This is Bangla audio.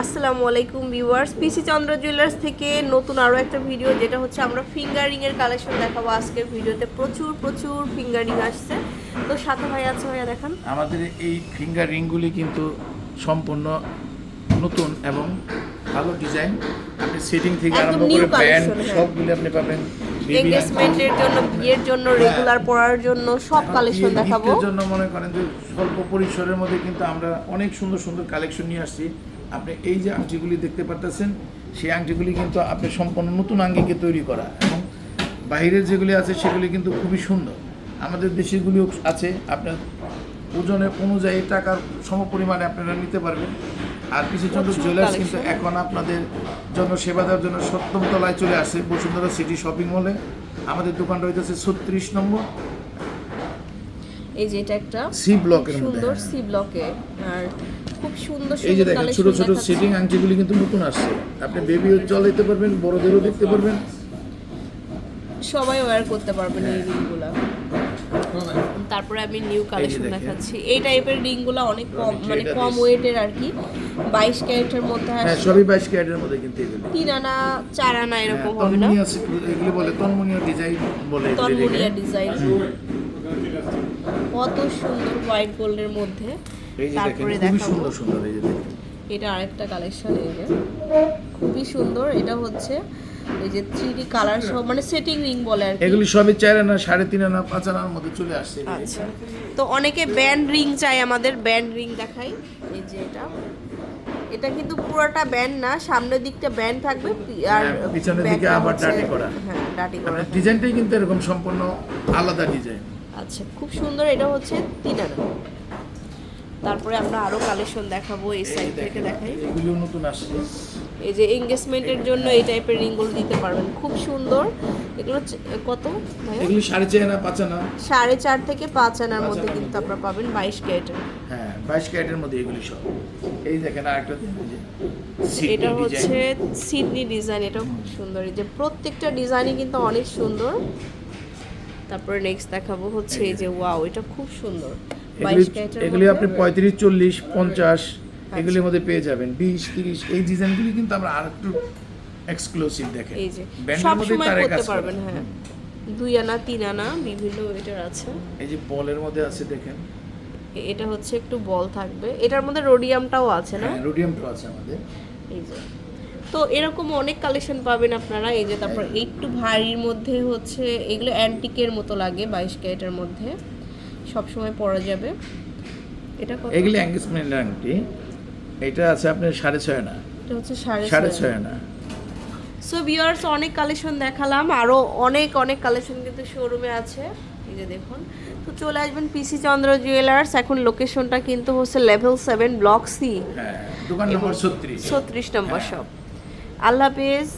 আসসালামু আলাইকুম ভিউয়ার্স পিসি চন্দ্র জুয়েলার্স থেকে নতুন আরও একটা ভিডিও যেটা হচ্ছে আমরা ফিঙ্গারিংয়ের কালেকশন দেখাবো আজকের ভিডিওতে প্রচুর প্রচুর ফিঙ্গারিং আসছে। তো সাথে ভাই আছে ভাইয়া দেখান। আমাদের এই ফিঙ্গার রিংগুলি কিন্তু সম্পূর্ণ নতুন এবং ভালো ডিজাইন আপনি সেটিং থেকে আরম্ভ করে ব্যান্ড। সবগুলি আপনি পাবেন। এঙ্গেজমেন্টের জন্য বিয়ের জন্য রেগুলার পরার জন্য সব কালেকশন দেখাবো। জন্য মনে করেন যে স্বল্প পরিসরের মধ্যে কিন্তু আমরা অনেক সুন্দর সুন্দর কালেকশন নিয়ে আসছি। আপনি এই যে আংটিগুলি দেখতে পারতেছেন সেই আংটিগুলি কিন্তু আপনি সম্পূর্ণ নতুন আঙ্গিকে তৈরি করা এবং বাইরের যেগুলি আছে সেগুলি কিন্তু খুবই সুন্দর। আমাদের দেশেগুলিও আছে আপনার ওজনের অনুযায়ী টাকার সমপরিমাণে আপনারা নিতে পারবেন। আর কৃষিচন্দ্র জুয়েলার্স কিন্তু এখন আপনাদের জন্য সেবা দেওয়ার জন্য সপ্তম তলায় চলে আসছে বসুন্ধরা সিটি শপিং মলে আমাদের দোকানটা হইতেছে ছত্রিশ নম্বর। এই যে এটা একটা সি ব্লকের সুন্দর। সি ব্লকে আর খুব সুন্দর এই যে সুন্দর দেখেন ছোট ছোট সেটিং আংটিগুলি কিন্তু নতুন আসছে। আপনি বেবিও চলাইতে পারবেন বড়দেরও দেখতে পারবেন। সবাই ওয়্যার করতে পারবেন এই রিংগুলা তারপরে আমি নিউ কালেকশন দেখাচ্ছি। এই টাইপের রিংগুলো অনেক কম মানে কম ওয়েটের আর কি। বাইশ ক্যারেটের মধ্যে হ্যাঁ সবই বাইশ ক্যারেটের মধ্যে কিন্তু এগুলি। তিন আনা চার আনা হ্যাঁ, এরকম হবে না? তন্মুনিয়া সি- বলে তন্মুনিয়া ডিজাইন বলে এগুলি তন্মুনিয়া। ডিজাইন কত সুন্দর হোয়াইট গোল্ডের মধ্যে। তারপরে খুবই সুন্দর সুন্দর এই যে এটা আরেকটা কালেকশন এই যে। খুবই সুন্দর এটা হচ্ছে এই যে থ্রি কালার সহ মানে সেটিং রিং বলে আর এগুলি সবই চার আনা সাড়ে তিন আনা পাঁচ আনার মধ্যে চলে আসছে আচ্ছা। তো অনেকে ব্যান্ড রিং চাই আমাদের ব্যান্ড রিং দেখাই। এই যে এটা। এটা কিন্তু পুরোটা ব্যান্ড না সামনের দিকটা ব্যান্ড থাকবে আর হ্যাঁ, পিছনের দিকে আবার ডাটি করা। হ্যাঁ ডাটি করা। ডিজাইনটাই কিন্তু এরকম সম্পূর্ণ আলাদা ডিজাইন। আচ্ছা খুব সুন্দর এটা হচ্ছে তিন আনা। তারপরে আমরা আরও কালেকশন দেখাবো এই সাইড থেকে দেখাই। নতুন আসছে। এই যে এঙ্গেজমেন্টের জন্য এই টাইপের রিংগুলো দিতে পারবেন। খুব সুন্দর। এগুলো কত? এগুলি সাড়ে চার আনা পাঁচ আনা। সাড়ে চার থেকে পাঁচ আনার মধ্যে কিন্তু আপনারা পাবেন বাইশ ক্যারেটের। হ্যাঁ বাইশ ক্যারেটের মধ্যে এগুলো সব। এই দেখেন আরেকটা এটা হচ্ছে সিডনি ডিজাইন এটা খুব সুন্দর। এই যে প্রত্যেকটা ডিজাইনই কিন্তু অনেক সুন্দর। তারপরে নেক্সট দেখাবো হচ্ছে এই যে ওয়াও এটা খুব সুন্দর। এগুলি আপনি পঁয়ত্রিশ চল্লিশ পঞ্চাশ আচ্ছা। এগুলির মধ্যে পেয়ে যাবেন। বিশ তিরিশ এই ডিজাইনগুলি কিন্তু আমরা আর একটু এক্সক্লুসিভ দেখেন এই যে সব সময় করতে পারবেন হ্যাঁ। দুই আনা তিন আনা বিভিন্ন এটার আছে। এই যে বলের মধ্যে আছে দেখেন। এটা হচ্ছে একটু বল থাকবে। এটার মধ্যে রোডিয়ামটাও আছে না? হ্যাঁ রোডিয়ামটা আছে আমাদের। এই যে। তো এরকম অনেক কালেকশন পাবেন আপনারা। এই যে তারপর হ্যাঁ। একটু ভারীর মধ্যে হচ্ছে এগুলো অ্যান্টিকের মতো লাগে বাইশ ক্যারেটের মধ্যে। সব সময় পরা যাবে। এটা কত? এগুলি এঙ্গেজমেন্ট আংটি এটা আছে আপনার সাড়ে ছয় আনা। এটা হচ্ছে সাড়ে সাড়ে ছয় আনা। সো ভিউয়ার্স অনেক কালেকশন দেখালাম। আরও অনেক অনেক কালেকশন কিন্তু শোরুমে আছে। এই যে দেখুন। তো চলে আসবেন পিসি চন্দ্র জুয়েলার্স এখন লোকেশনটা কিন্তু হচ্ছে লেভেল সেভেন ব্লক সি হ্যাঁ দোকান নম্বর ছত্রিশ। ছত্রিশ নম্বর হ্যাঁ। শপ আল্লাহ হাফিজ।